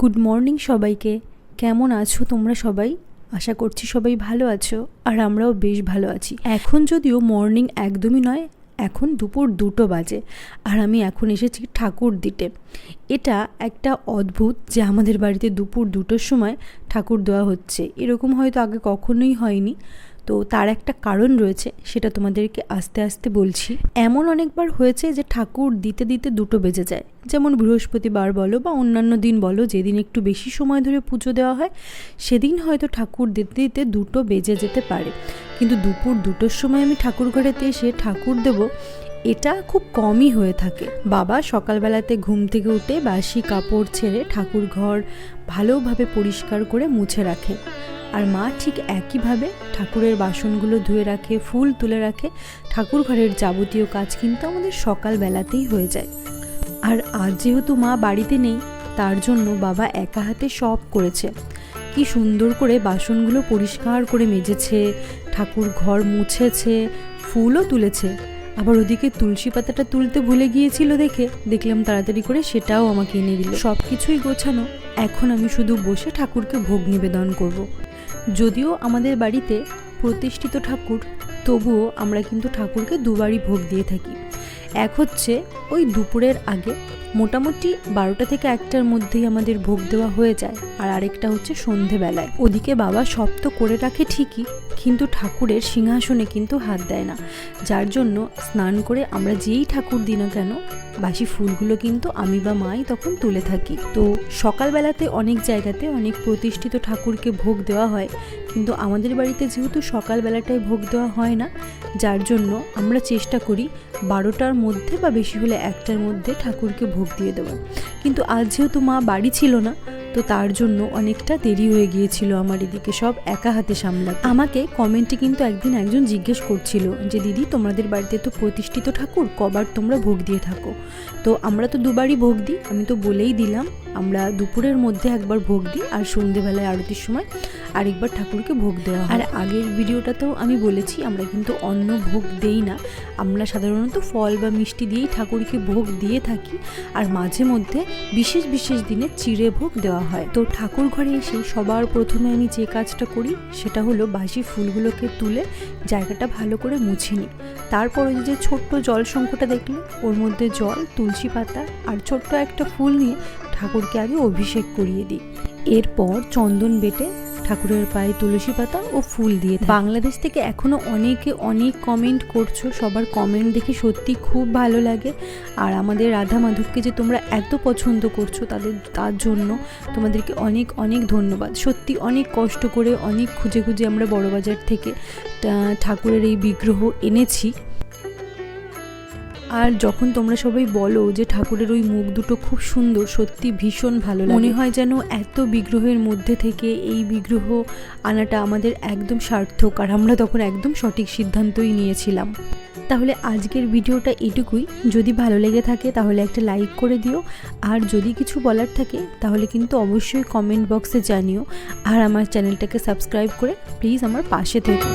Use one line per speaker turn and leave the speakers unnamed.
Good morning সবাইকে। কেমন আছো তোমরা সবাই? আশা করছি সবাই ভালো আছো আর আমরাও বেশ ভালো আছি। এখন যদিও মর্নিং একদমই নয়, এখন দুপুর দুটো বাজে আর আমি এখন এসেছি ঠাকুর দিতে। এটা একটা অদ্ভুত যে আমাদের বাড়িতে দুপুর দুটোর সময় ঠাকুর দেওয়া হচ্ছে। এরকম হয়তো আগে কখনোই হয়নি। তো তার একটা কারণ রয়েছে, সেটা তোমাদেরকে আস্তে আস্তে বলছি। এমন অনেকবার হয়েছে যে ঠাকুর দিতে দিতে দুটো বেজে যায়। যেমন বৃহস্পতিবার বলো বা অন্যান্য দিন বলো, যেদিন একটু বেশি সময় ধরে পুজো দেওয়া হয়, সেদিন হয়তো ঠাকুর দিতে দিতে দুটো বেজে যেতে পারে। কিন্তু দুপুর দুটোর সময় আমি ঠাকুর ঘরেতে এসে ঠাকুর দেব এটা খুব কমই হয়ে থাকে। বাবা সকালবেলাতে ঘুম থেকে উঠে বাসি কাপড় ছেড়ে ঠাকুর ঘর ভালোভাবে পরিষ্কার করে মুছে রাখে। আর মা ঠিক একইভাবে ঠাকুরের বাসনগুলো ধুয়ে রাখে, ফুল তুলে রাখে, ঠাকুর ঘরের যাবতীয় কাজ কিন্তু আমাদের সকালবেলাতেই হয়ে যায়। আর আজ যেহেতু মা বাড়িতে নেই, তার জন্য বাবা একা হাতে সব করেছে। কি সুন্দর করে বাসনগুলো পরিষ্কার করে মেজেছে, ঠাকুর ঘর মুছেছে, ফুলও তুলেছে। আবার ওদিকে তুলসী পাতাটা তুলতে ভুলে গিয়েছিল দেখে দেখলাম তাড়াতাড়ি করে সেটাও আমাকে এনে দিল সব কিছুই গোছানো, এখন আমি শুধু বসে ঠাকুরকে ভোগ নিবেদন করব। যদিও আমাদের বাড়িতে প্রতিষ্ঠিত ঠাকুর, তবুও আমরা কিন্তু ঠাকুরকে দুবারই ভোগ দিয়ে থাকি এক হচ্ছে ওই দুপুরের আগে মোটামুটি বারোটা থেকে একটার মধ্যেই আমাদের ভোগ দেওয়া হয়ে যায় আর আরেকটা হচ্ছে সন্ধেবেলায়। ওদিকে বাবা সব তো করে রাখে ঠিকই, কিন্তু ঠাকুরের সিংহাসনে কিন্তু হাত দেয় না। যার জন্য স্নান করে আমরা যেই ঠাকুর দিই না কেন বাসি ফুলগুলো কিন্তু আমি বা মাই তখন তুলে থাকি। তো সকালবেলাতে অনেক জায়গাতে অনেক প্রতিষ্ঠিত ঠাকুরকে ভোগ দেওয়া হয়। কিন্তু আমাদের বাড়িতে যেহেতু সকালবেলাটায় ভোগ দেওয়া হয় না, যার জন্য আমরা চেষ্টা করি বারোটার মধ্যে বা বেশি হলে একটার মধ্যে ঠাকুরকে ভোগ দিয়ে দেওয়ার। কিন্তু আজ যেহেতু মা বাড়ি ছিল না তো তার জন্য অনেকটা দেরি হয়ে গিয়েছিল আমার এদিকে সব একা হাতে সামলাতে। আমাকে কমেন্টে কিন্তু একদিন একজন জিজ্ঞেস করছিল যে, দিদি, তোমাদের বাড়িতে তো প্রতিষ্ঠিত ঠাকুর, কবার তোমরা ভোগ দিয়ে থাকো? তো আমরা তো দুবারই ভোগ দিই, আমি তো বলেই দিলাম, আমরা দুপুরের মধ্যে একবার ভোগ দিই আর সন্ধেবেলায় আরতির সময়। আরেকবার ঠাকুরকে ভোগ দেওয়া। আর আগের ভিডিওটাতেও আমি বলেছি, আমরা কিন্তু অন্য ভোগ দেই না। আমরা সাধারণত ফল বা মিষ্টি দিয়েই ঠাকুরকে ভোগ দিয়ে থাকি। আর মাঝে মধ্যে বিশেষ বিশেষ দিনে চিড়ে ভোগ দেওয়া হয়। তো ঠাকুর ঘরে এসে সবার প্রথমে আমি যে কাজটা করি, সেটা হলো বাসি ফুলগুলোকে তুলে জায়গাটা ভালো করে মুছে নিই। তারপরে যে ছোট্ট জল সংখ্যটা দেখলে, ওর মধ্যে জল, তুলসী পাতা আর ছোট্ট একটা ফুল নিয়ে ঠাকুরকে আগে অভিষেক করিয়ে দিই। এরপর চন্দন বেটে ঠাকুরের পায়ে তুলসী পাতা ও ফুল দিয়ে বাংলাদেশ থেকে এখনও অনেকে অনেক কমেন্ট করছ, সবার কমেন্ট দেখে সত্যি খুব ভালো লাগে। আর আমাদের রাধা মাধবকে যে তোমরা এত পছন্দ করছ, তাদের, তার জন্য তোমাদেরকে অনেক অনেক ধন্যবাদ। সত্যি অনেক কষ্ট করে অনেক খুঁজে খুঁজে আমরা বড়বাজার থেকে ঠাকুরের এই বিগ্রহ এনেছি। আর যখন তোমরা সবাই বলো যে ঠাকুরের ওই মুখ দুটো খুব সুন্দর, সত্যি ভীষণ ভালো মনে হয় যেন এত বিগ্রহের মধ্যে থেকে এই বিগ্রহ আনাটা আমাদের একদম সার্থক আর আমরা তখন একদম সঠিক সিদ্ধান্তই নিয়েছিলাম। তাহলে আজকের ভিডিওটা এটুকুই। যদি ভালো লেগে থাকে তাহলে একটা লাইক করে দিও। আর যদি কিছু বলার থাকে তাহলে কিন্তু অবশ্যই কমেন্ট বক্সে জানিও। আর আমার চ্যানেলটাকে সাবস্ক্রাইব করে প্লিজ আমার পাশে থেকো।